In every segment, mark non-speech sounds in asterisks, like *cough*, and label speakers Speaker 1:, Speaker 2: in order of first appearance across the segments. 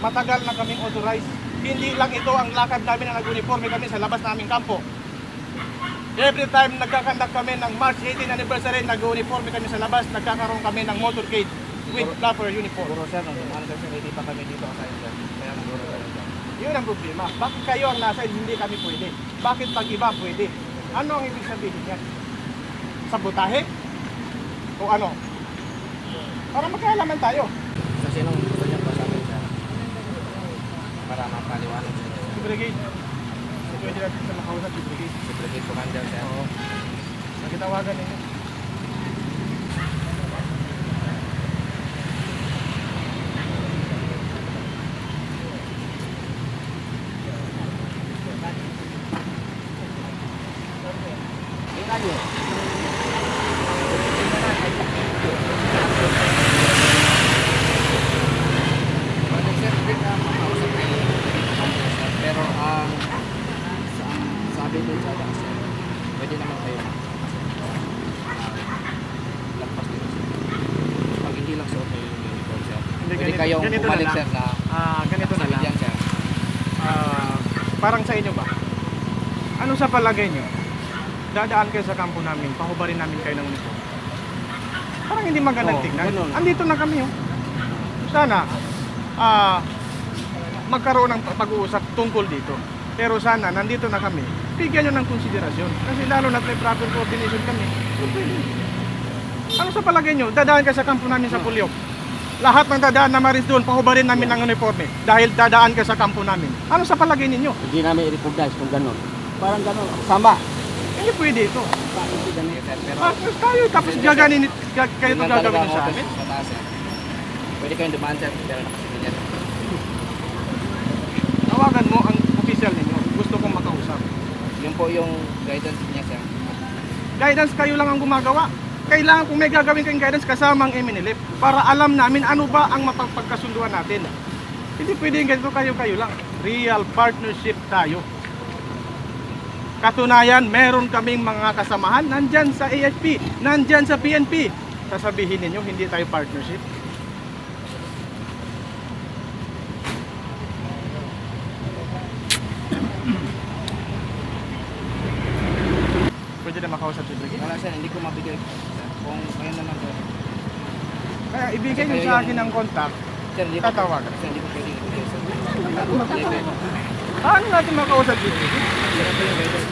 Speaker 1: matagal na kaming authorized. Hindi lang ito ang lakad namin na nag-uniforme kami sa labas naming kampo. Every time nagkakandak kami ng March 18 anniversary, nag-uniforme kami sa labas, nagkakaroon kami ng motorcade with proper uniform.
Speaker 2: Puro sir, nung dumaan sir, hindi pa kami dito sa sir. Kaya siguro.
Speaker 1: Yun ang problema. Bakit kayo ang nasa hindi kami pwede? Bakit pag iba pwede? Ano ang ibig sabihin yan? Sabotahe? O ano? Para magkaalaman tayo.
Speaker 2: Sa sinong gusto niyo pa sa amin sir? Para mapaliwanag sa inyo.
Speaker 1: Si Brigade. Pwede natin sa makausap si Brigade.
Speaker 2: Si Brigade Commander sir.
Speaker 1: Oo. Nakitawagan ninyo.
Speaker 2: Tingnan niyo. Pwede sir, hindi na makausap kayo. Pero ang sa sabi din sa akin sir, pwede naman kayo ah, lagpas din sir. Pag hindi lang suot kayo yung uniform sir.
Speaker 1: Ganito-
Speaker 2: kayong
Speaker 1: ganito na
Speaker 2: bumalik
Speaker 1: lang.
Speaker 2: sir na
Speaker 1: Ah, ganito na lang.
Speaker 2: civilian sir.
Speaker 1: Ah, parang sa inyo ba? Ano sa palagay nyo? Dadaan kayo sa kampo namin, pahubarin namin kayo ng uniform. Parang hindi magandang
Speaker 2: Oo,
Speaker 1: tingnan.
Speaker 2: ganun.
Speaker 1: Andito na kami oh. Sana ah magkaroon ng pag-uusap tungkol dito. Pero sana nandito na kami. Bigyan nyo ng konsiderasyon. Kasi lalo na may proper coordination kami. Ano sa palagay nyo? Dadaan ka sa kampo namin sa Pulyok. Lahat ng dadaan na maris doon, pahubarin namin ng uniforme. Dahil dadaan ka sa kampo namin. Ano sa palagay ninyo?
Speaker 3: Hindi namin i-recognize kung gano'n. Parang gano'n. Sama.
Speaker 1: Hindi pwede ito.
Speaker 2: Pero
Speaker 1: Ah, tayo tapos gaganin gag- kayo ito
Speaker 2: yun lang talaga
Speaker 1: gagawin sa amin.
Speaker 2: Pwede kayong dumaan sir, pero nakasivilian.
Speaker 1: Tawagan mo ang official ninyo. Gusto kong makausap.
Speaker 2: Yun po yung guidance niya sir.
Speaker 1: Guidance kayo lang ang gumagawa. Kailangan kung may gagawin kayong guidance kasama ang MNLF para alam namin ano ba ang mapagpagkasunduan natin. Hindi pwedeng ganito kayo-kayo lang. Real partnership tayo. Katunayan, meron kaming mga kasamahan nandyan sa AFP, nandyan sa PNP. Sasabihin ninyo, hindi tayo partnership. Pwede na makausap si.
Speaker 2: Wala sir, hindi ko mabigay. Kung ngayon naman sir.
Speaker 1: Kaya ibigay niyo sa akin ang contact.
Speaker 2: Sir, hindi ko,
Speaker 1: Tatawagan.
Speaker 2: sir, hindi ko pwede ibigay sir.
Speaker 1: Paano natin makausap
Speaker 2: po guidance.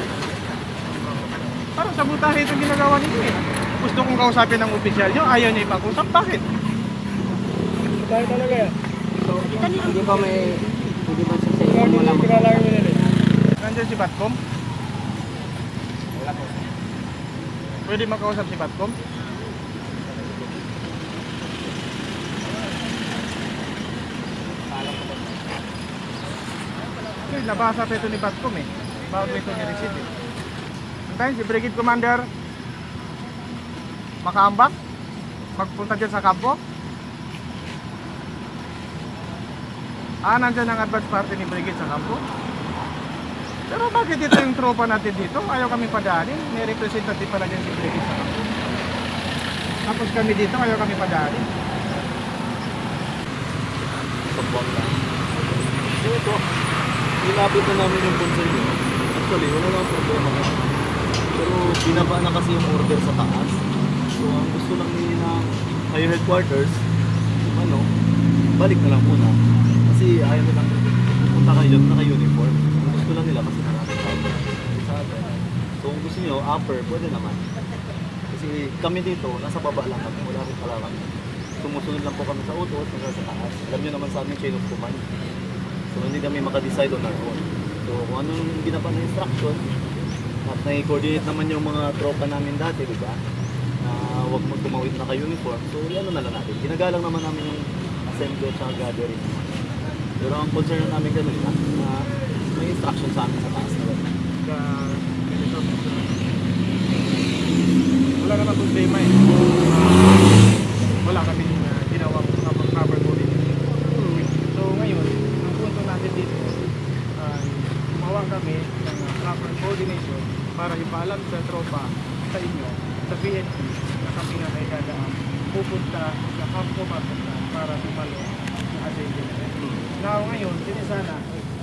Speaker 1: Parang sabotahe itong ginagawa ninyo eh. Gusto kong kausapin ng opisyal nyo, ayaw niyo ipag-usap. Bakit?
Speaker 3: Tayo talaga yan. Hindi pa may... Hindi ba sa cellphone mo lang?
Speaker 1: Nandiyan si Batcom?
Speaker 2: Wala po.
Speaker 1: Pwede makausap si Batcom?
Speaker 2: Paalam ko po.
Speaker 1: Okay, nabasa pa ito ni Batcom eh. Bago ito ni-receive eh. Antayin si Brigade Commander. Makaambak magpunta dyan sa kampo. Ah nandyan ang advance party ni Brigade sa kampo. Pero bakit ito yung tropa natin dito? Ayaw kami padaanin. May representative pala dyan si Brigade sa kampo. Tapos kami dito ayaw kami padaanin.
Speaker 3: So ito, inabot na namin yung concern nyo. Actually, wala lang problema kasi. Pero binaba na kasi yung order sa taas. So ang gusto lang nila na higher headquarters, ano, balik na lang muna. Kasi ayaw nilang punta kayo dyan, naka-uniform. Ang gusto lang nila kasi marami sa atin. So kung gusto nyo, upper, pwede naman. Kasi kami dito, nasa baba lang kami, wala rin pala. Sumusunod lang po kami sa utos, hanggang sa taas. Alam nyo naman sa amin, chain of command. So hindi kami makadecide on our own. So kung anong ginapa na instruction, at nai-coordinate naman yung mga tropa namin dati, di ba? Na huwag mo tumawid na ka-uniform. So ano na lang natin. Ginagalang naman namin yung assembly at gathering. Pero ang concern na namin ganun lang, na may instruction sa amin sa taas na
Speaker 1: ganito wala naman problema eh wala kami uh, ginawa cover, cover coordination so ngayon ang punto natin dito ay gumawa kami ng uh, proper coordination para ipaalam sa tropa sa inyo sa PNP na kami nga ay dadaan pupunta sa Campo Baptista para tumalo sa assembly na yan. Now ngayon, hindi sana,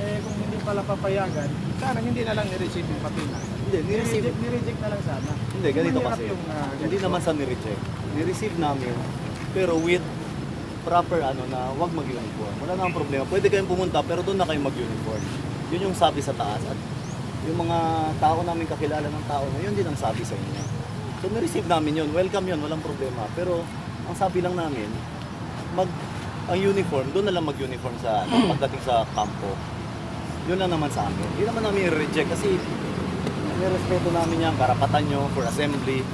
Speaker 1: eh kung hindi pala papayagan, sana hindi na lang ni-receive yung papel na.
Speaker 3: Hindi, ni-receive.
Speaker 1: Ni-reject, na lang sana.
Speaker 3: Hindi, ganito
Speaker 1: Mahirap
Speaker 3: kasi.
Speaker 1: Yung, ah,
Speaker 3: Hindi naman sa ni-reject. Ni-receive namin, pero with proper ano na wag mag-uniform. Wala namang problema. Pwede kayong pumunta pero doon na kayo mag-uniform. Yun yung sabi sa taas at yung mga tao namin kakilala ng tao na yun din ang sabi sa inyo. So ni-receive namin yun. Welcome yun, walang problema. Pero ang sabi lang namin, mag ang uniform, doon na lang mag-uniform sa ano, *clears throat* pagdating sa kampo. Yun lang naman sa amin. Hindi naman namin i-reject kasi nirespeto namin yan, karapatan nyo for assembly,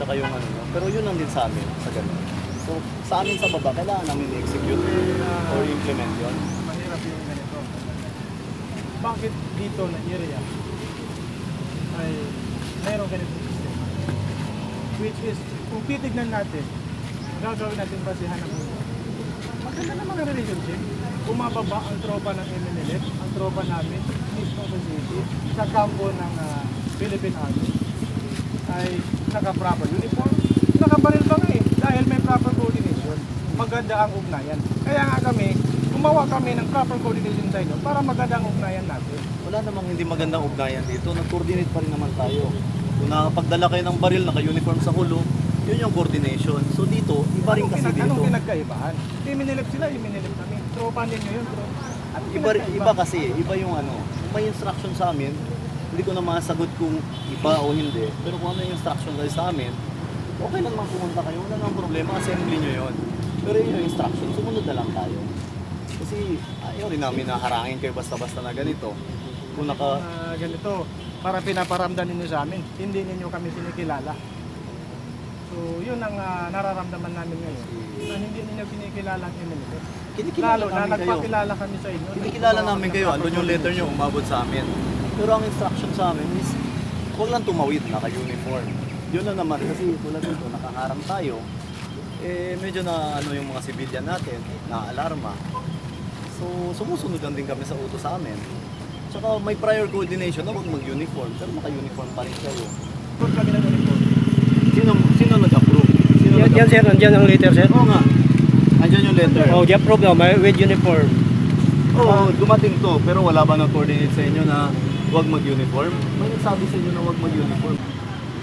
Speaker 3: tsaka yung ano nyo. Pero yun lang din sa amin, sa ganun. So, sa amin sa baba, kailangan namin i-execute or implement yun.
Speaker 1: Bakit dito na area ay mayroong ganitong sistema? Which is, kung titignan natin, gagawin natin basihan ng ulo. Maganda naman ang relationship. Bumababa ang tropa ng MNLF, ang tropa namin, mismo sa city, sa kampo ng ah, Philippine Army, ay naka-proper uniform. Nakabaril pa nga eh, dahil may proper coordination. Maganda ang ugnayan. Kaya nga kami, gumawa kami ng proper coordination sa inyo para maganda ang ugnayan natin.
Speaker 3: Wala namang hindi magandang ugnayan dito. Nag-coordinate pa rin naman tayo. Kung nakapagdala kayo ng baril, naka-uniform sa hulo, yun yung coordination. So dito, iba rin
Speaker 1: Anong
Speaker 3: kasi
Speaker 1: pinag- Anong
Speaker 3: dito.
Speaker 1: pinagkaibahan? Iminilip sila, iminilip kami. Tropa ninyo yun, bro. Anong
Speaker 3: Iba, iba kasi, iba yung ano, kung may instruction sa amin, hindi ko na masagot kung iba o hindi. Pero kung ano yung instruction kayo sa amin, okay lang naman pumunta kayo, wala namang problema, assembly nyo yun. Pero yun yung instruction, sumunod na lang tayo. Kasi ayaw rin namin na harangin kayo basta-basta na ganito. Kung naka,
Speaker 1: Ah, ganito, para pinaparamdam ninyo sa amin, hindi ninyo kami sinikilala. So, yun ang ah, nararamdaman namin ngayon. Na hindi ninyo kinikilala ang MNLF.
Speaker 3: kinikilala
Speaker 1: Lalo na
Speaker 3: namin kayo.
Speaker 1: nagpakilala kami sa inyo.
Speaker 3: Kinikilala
Speaker 1: Nagpapakilala
Speaker 3: namin kayo, andun yung letter nyo, umabot sa amin. Pero ang instruction sa amin is, huwag lang tumawid, naka-uniform. Yun na naman, kasi tulad nito, nakaharang tayo, eh medyo na ano yung mga civilian natin, na alarma. So, sumusunod lang din kami sa utos sa amin. Tsaka may prior coordination na huwag mag-uniform, pero naka-uniform pa rin kayo.
Speaker 1: Huwag kami ng uniform.
Speaker 3: Sino, sino nag-approve? Sino
Speaker 4: Yan, yan sir, nandiyan ang letter sir.
Speaker 3: Oo nga. Andyan yung letter.
Speaker 4: Oh, di-approve na, may with uniform.
Speaker 3: Oo, dumating to, pero wala ba nag-coordinate sa inyo na huwag mag-uniform? May nagsabi sa inyo na huwag mag-uniform.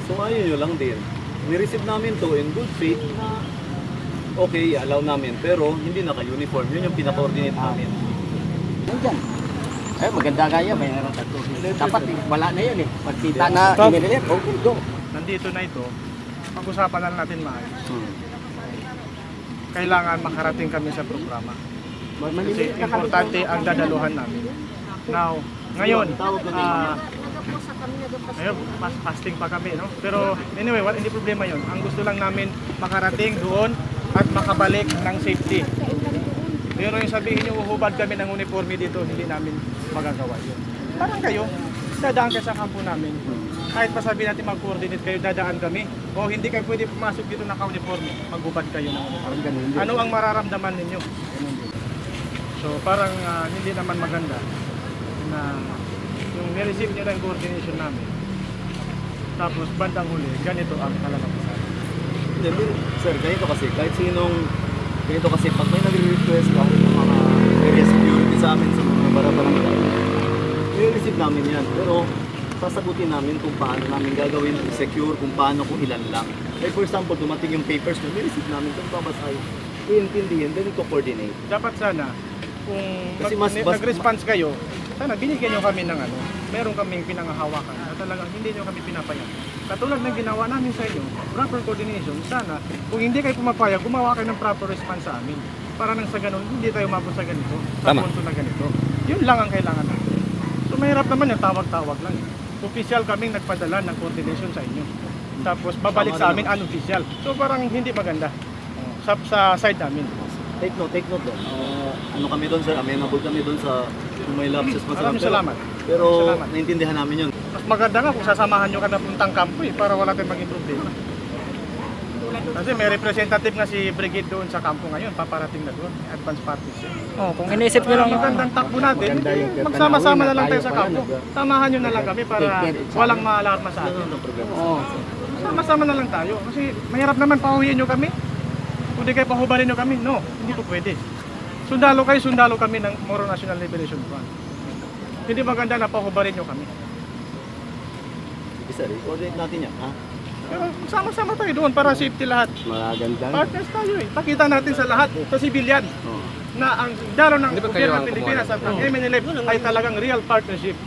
Speaker 3: So ayun nyo lang din. Ni-receive namin to in good faith na okay, allow namin, pero hindi naka-uniform. Yun yung pina-coordinate namin.
Speaker 2: Nandyan. Eh, maganda kaya, may harap at Dapat eh, wala na yan eh. Pagkita na
Speaker 4: Stop.
Speaker 2: iminilip, okay, go.
Speaker 1: Nandito na ito, pag-usapan na lang natin maayos.
Speaker 3: Hmm.
Speaker 1: Kailangan makarating kami sa programa. Kasi importante ang dadaluhan namin. Now, ngayon, ah, ngayon, fast fasting pa kami, no? Pero anyway, wala, hindi problema yon. Ang gusto lang namin makarating doon at makabalik ng safety. Pero yung sabihin nyo, uhubad kami ng uniforme dito, hindi namin magagawa yun. Parang kayo, dadaan kayo sa kampo namin. Kahit pa sabihin natin mag-coordinate kayo, dadaan kami. O hindi kayo pwede pumasok dito naka-uniforme, maghubad kayo ng uniforme. Ano ang mararamdaman ninyo? So parang ah, hindi naman maganda na yung nireceive nyo lang yung coordination namin. Tapos bandang huli, ganito ang kalalabasan.
Speaker 3: Pero, sir, ganito kasi, kahit sinong, ganito kasi, pag may nagre-request kahit ng mga area security sa amin, sa mga barabarangay, i-receive namin yan. Pero, sasagutin namin kung paano namin gagawin, secure, kung paano, kung ilan lang. Like for example, dumating yung papers mo, i-receive namin kung babasahin, iintindihin, then i-coordinate.
Speaker 1: Dapat sana, kung
Speaker 3: Kasi mas- mas-
Speaker 1: nag-response kayo, sana binigyan nyo kami ng ano, meron kaming pinangahawakan na talagang hindi nyo kami pinapayag. Katulad ng ginawa namin sa inyo, proper coordination, sana, kung hindi kayo pumapayag, gumawa kayo ng proper response sa amin. Para nang sa ganun, hindi tayo umabot sa ganito, sa
Speaker 3: Tama.
Speaker 1: punto na ganito. Yun lang ang kailangan natin. So mahirap naman yung tawag-tawag lang. eh. Official kaming nagpadala ng coordination sa inyo. Tapos babalik sa amin unofficial. So parang hindi maganda sa, sa side namin.
Speaker 3: Take note, take note doon. Ah, ano kami doon, sir, amenable kami doon sa kung may lapses man sila.
Speaker 1: Maraming
Speaker 3: Pero-
Speaker 1: salamat.
Speaker 3: Pero,
Speaker 1: Salamat.
Speaker 3: naintindihan namin yun.
Speaker 1: Mas maganda nga kung sasamahan nyo ka na puntang kampo eh, para wala tayong maging problema. Kasi may representative nga si Brigade doon sa kampo ngayon, paparating na doon, advance parties. Eh.
Speaker 4: Oh, kung inisip nyo lang,
Speaker 1: magandang takbo natin,
Speaker 2: yung
Speaker 1: magsama-sama na lang tayo sa kampo. Samahan nyo na lang kami para walang maalarma sa atin.
Speaker 3: Ano?
Speaker 2: Oo.
Speaker 1: Sama-sama na lang tayo. Kasi mahirap naman pahuhiin nyo kami. Kung di kayo pahubarin nyo kami, no, hindi po pwede. Sundalo kayo, sundalo kami ng Moro National Liberation Front. Hindi maganda na pahubarin nyo kami.
Speaker 3: Sige sir, i-coordinate natin yan. Ha?
Speaker 1: Pero sama-sama tayo doon para safety lahat.
Speaker 3: Magandang.
Speaker 1: Partners tayo eh. Pakita natin sa lahat, sa civilian,
Speaker 3: Oh.
Speaker 1: na ang dalo ng gobyerno ng Pilipinas at ng MNLF ay talagang real partnership.